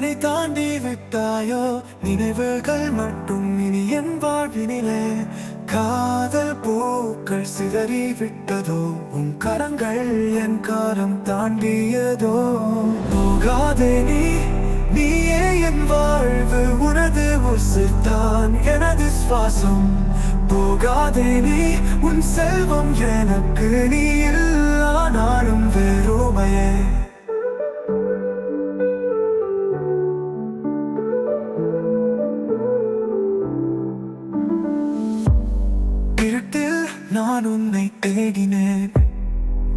என்னை தாண்டி விட்டாயோ? நினைவுகள் மட்டும் இனி என் வாழ்வினிலே. காதல் பூக்கள் சிதறி விட்டதோ? உன் கரங்கள் என் காரம் தாண்டியதோ? போகாதே நீ நீயே என் வாழ்வு. உனது உசுத்தான் எனது சுவாசம். போகாதே நீ உன் செல்வம் எனக்கு நீ இல்லா நாளும் வெறுமையே. நான் உன்னை தேடினேன்.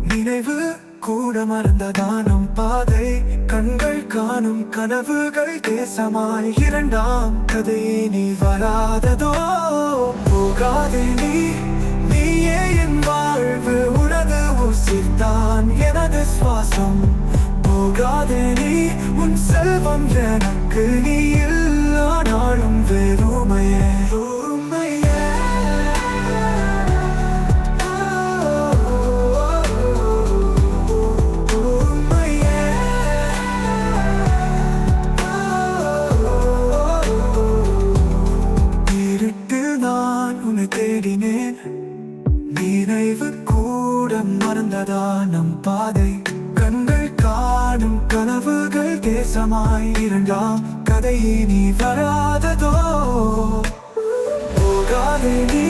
நினைவு கூட மறந்ததானம் பாதை கண்கள் காணும் கனவுகள் தேசமாய் இரண்டாம் கதையே நீ வராததோ? போகாதே நீ நீயே என் வாழ்வு உனது உசித்தான் எனது சுவாசம். போகாதே நீ உன் செல்வம் எனக்கு நீ நினைவு கூட மறந்ததா நம் பாதை? கண்கள் காணும் கனவுகள் தேசமாய் இரண்டாம் கதை நீ வராததோ? போகாதே நீ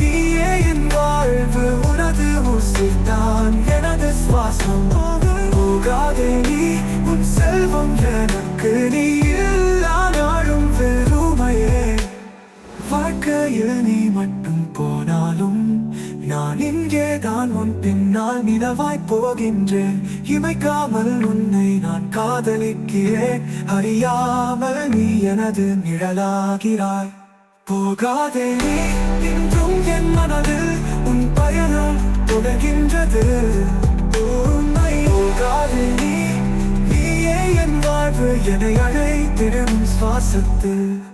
நீயே என் வாழ்வு உனது உசித்தான் எனது சுவாசம். போகாதே நீ உன் செல்வம் எனக்கு நீ எல்லா நாளும் வெறுமையே. வாழ்க்கையில் நீ மட்டும் போனாலும் நான் இங்கே தான் உன் பின்னால் நிலவாய் போகின்றேன் இமைக்காமல் உன்னை நான் காதலிக்கிறேன். அறியாமல் நீ எனது நிழலாகிறாய். போகாதே நீ இன்றும் என் மனதில் உன் பயணம் தொடர்கின்றது. உண்மை போகாதே நீ நீயே என் வாழ்வு. என்னை அழைத்திடும் சுவாசத்தில்.